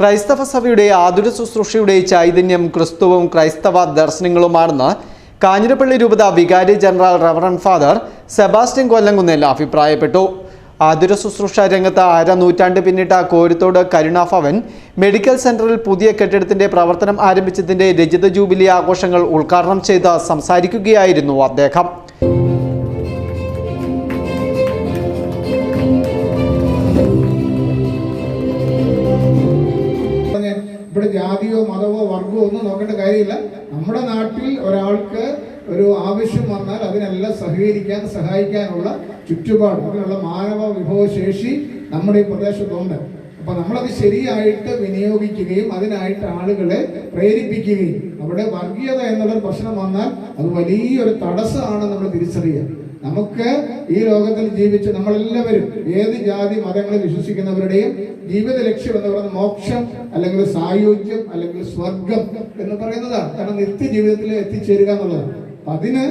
ക്രൈസ്തവ സഭയുടെ ആതുര ശുശ്രൂഷയുടെ ചൈതന്യം ക്രിസ്തുവും ക്രൈസ്തവ ദർശനങ്ങളുമാണെന്ന് കാഞ്ഞിരപ്പള്ളി രൂപത വികാരി general reverend father Sebastian Kollamkunnel അഭിപ്രായപ്പെട്ടു. ആതുര ശുശ്രൂഷ രംഗത്ത് അര നൂറ്റാണ്ട് പിന്നിട്ട കോരുത്തോട് കരുണാഭവൻ മെഡിക്കൽ സെന്ററിൽ പുതിയ കെട്ടിടത്തിന്റെ പ്രവർത്തനം ആരംഭിച്ചതിന്റെ രജിത ജൂബിലി ആഘോഷങ്ങൾ ഉദ്ഘാടനം ചെയ്ത് സംസാരിക്കുകയായിരുന്നു അദ്ദേഹം. ഇവിടെ ജാതിയോ മതമോ വർഗമോ ഒന്നും നോക്കേണ്ട കാര്യമില്ല. നമ്മുടെ നാട്ടിൽ ഒരാൾക്ക് ഒരു ആവശ്യം വന്നാൽ അതിനെല്ലാം സഹകരിക്കാൻ സഹായിക്കാനുള്ള ചുറ്റുപാട് അതിനുള്ള മാനവ വിഭവശേഷി നമ്മുടെ ഈ പ്രദേശത്തുണ്ട്. അപ്പൊ നമ്മളത് ശരിയായിട്ട് വിനിയോഗിക്കുകയും അതിനായിട്ട് ആളുകളെ പ്രേരിപ്പിക്കുകയും. അവിടെ വർഗീയത എന്നുള്ളൊരു പ്രശ്നം വന്നാൽ അത് വലിയൊരു തടസ്സമാണ് നമ്മൾ തിരിച്ചറിയുക. നമുക്ക് ഈ ലോകത്തിൽ ജീവിച്ച് നമ്മളെല്ലാവരും ഏത് ജാതി മതങ്ങളിൽ വിശ്വസിക്കുന്നവരുടെയും ജീവിത ലക്ഷ്യം എന്ന് പറയുന്നത് മോക്ഷം അല്ലെങ്കിൽ സായുജ്യം അല്ലെങ്കിൽ സ്വർഗം എന്ന് പറയുന്നതാണ്. കാരണം നിത്യജീവിതത്തിൽ എത്തിച്ചേരുക എന്നുള്ളതാണ് അതിന്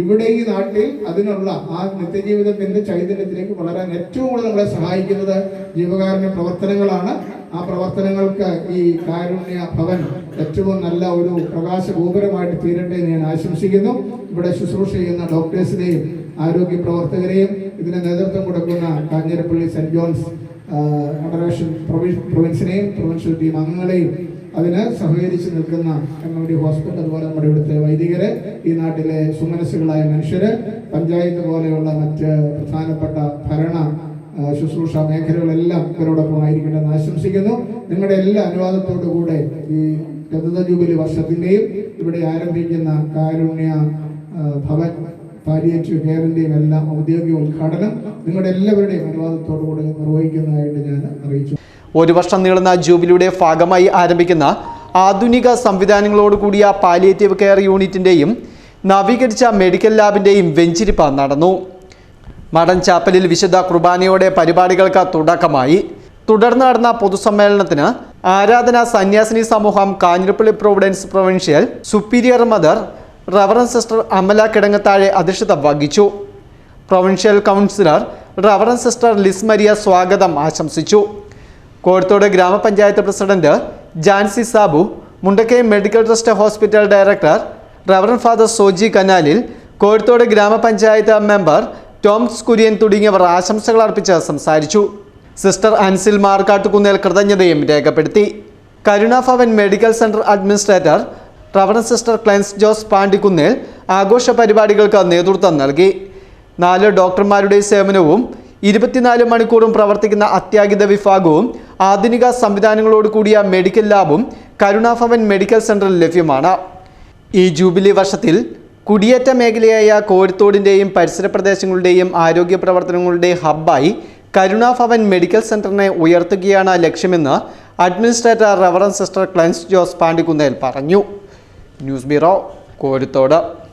ഇവിടെ ഈ നാട്ടിൽ അതിനുള്ള ആ നിത്യജീവിതത്തിന്റെ ചൈതന്യത്തിലേക്ക് വളരാൻ ഏറ്റവും കൂടുതൽ നമ്മളെ സഹായിക്കുന്നത് ജീവകാരുണ്യ പ്രവർത്തനങ്ങളാണ്. ആ പ്രവർത്തനങ്ങൾക്ക് ഈ കാരുണ്യ ഭവൻ ഏറ്റവും നല്ല ഒരു പ്രകാശ ഗോപുരമായിട്ട് തീരട്ടെ എന്ന് ഞാൻ ആശംസിക്കുന്നു. ഇവിടെ ശുശ്രൂഷ ചെയ്യുന്ന ഡോക്ടേഴ്സിനെയും ആരോഗ്യ പ്രവർത്തകരെയും ഇതിന് നേതൃത്വം കൊടുക്കുന്ന കാഞ്ഞിരപ്പള്ളി സെന്റ് ജോൺസ് ഫെഡറേഷൻ പ്രൊവിൻസിനെയും പ്രൊവിൻഷ്യൽ ടീം അംഗങ്ങളെയും അതിന് സഹകരിച്ച് നിൽക്കുന്ന എം ഹോസ്പിറ്റൽ അതുപോലെ നമ്മുടെ ഇവിടുത്തെ വൈദികര് ഈ നാട്ടിലെ സുമനസ്സുകളായ മനുഷ്യര് പഞ്ചായത്ത് പോലെയുള്ള മറ്റ് പ്രധാനപ്പെട്ട ഭരണ ശുശ്രൂഷ മേഖലകളെല്ലാം ഇവരോടൊപ്പം ആയിരിക്കണമെന്ന് ആശംസിക്കുന്നു. നിങ്ങളുടെ എല്ലാ അനുവാദത്തോടു കൂടെ ഈ രജത ജൂബിലി വർഷത്തിന്റെയും ഇവിടെ ആരംഭിക്കുന്ന കാരുണ്യ ഭവൻ പാലിയേറ്റീവ് കെയറിന്റെയും എല്ലാം ഔദ്യോഗിക ഉദ്ഘാടനം നിങ്ങളുടെ എല്ലാവരുടെയും അനുവാദത്തോടുകൂടെ നിർവഹിക്കുന്നതായിട്ട് ഞാൻ അറിയിച്ചു. ഒരു വർഷം നീളുന്ന ജൂബിലിയുടെ ഭാഗമായി ആരംഭിക്കുന്ന ആധുനിക സംവിധാനങ്ങളോട് കൂടിയ പാലിയേറ്റീവ് കെയർ യൂണിറ്റിന്റെയും നവീകരിച്ച മെഡിക്കൽ ലാബിന്റെയും വെഞ്ചിരിപ്പ് നടന്നു. മടൻ ചാപ്പലിൽ വിശുദ്ധ കുർബാനയോടെ പരിപാടികൾക്ക് തുടക്കമായി. തുടർന്ന് നടന്ന പൊതുസമ്മേളനത്തിന് ആരാധന സന്യാസിനി സമൂഹം Kanjirappally providence provincial superior mother reverend sister Amala Kidangathazhe അധ്യക്ഷത വഹിച്ചു. Provincial councillor reverend sister Liz Maria സ്വാഗതം ആശംസിച്ചു. കോഴത്തോട് ഗ്രാമപഞ്ചായത്ത് president Jancy Sabu Mundakkayam medical trust hospital director reverend father Soji Kanalil Kozhathodu ഗ്രാമപഞ്ചായത്ത് മെമ്പർ ടോംസ് കുര്യൻ തുടങ്ങിയവർ ആശംസകൾ അർപ്പിച്ച് സംസാരിച്ചു. സിസ്റ്റർ അൻസിൽ മാർക്കാട്ടുകുന്നേൽ കൃതജ്ഞതയും രേഖപ്പെടുത്തി. Karunabhavan medical centre administrator reverend sister cleanse Jose Pandikkunnel ആഘോഷ പരിപാടികൾക്ക് നേതൃത്വം നൽകി. നാല് ഡോക്ടർമാരുടെ സേവനവും ഇരുപത്തിനാല് മണിക്കൂറും പ്രവർത്തിക്കുന്ന അത്യാഹിത വിഭാഗവും ആധുനിക സംവിധാനങ്ങളോട് കൂടിയ മെഡിക്കൽ ലാബും കരുണാഭവൻ മെഡിക്കൽ സെന്ററിൽ ലഭ്യമാണ്. ഈ ജൂബിലി വർഷത്തിൽ കുടിയേറ്റ മേഖലയായ കോഴിത്തോടിന്റെയും പരിസര പ്രദേശങ്ങളുടെയും ആരോഗ്യ പ്രവർത്തനങ്ങളുടെ ഹബ്ബായി കരുണാഭവൻ മെഡിക്കൽ സെന്ററിനെ ഉയർത്തുകയാണ് ലക്ഷ്യമെന്ന് അഡ്മിനിസ്ട്രേറ്റർ റവറൻസ് സിസ്റ്റർ ക്ലൻസ് ജോസ് പാണ്ടിക്കുന്നേൽ പറഞ്ഞു. News bureau Kozhithodu.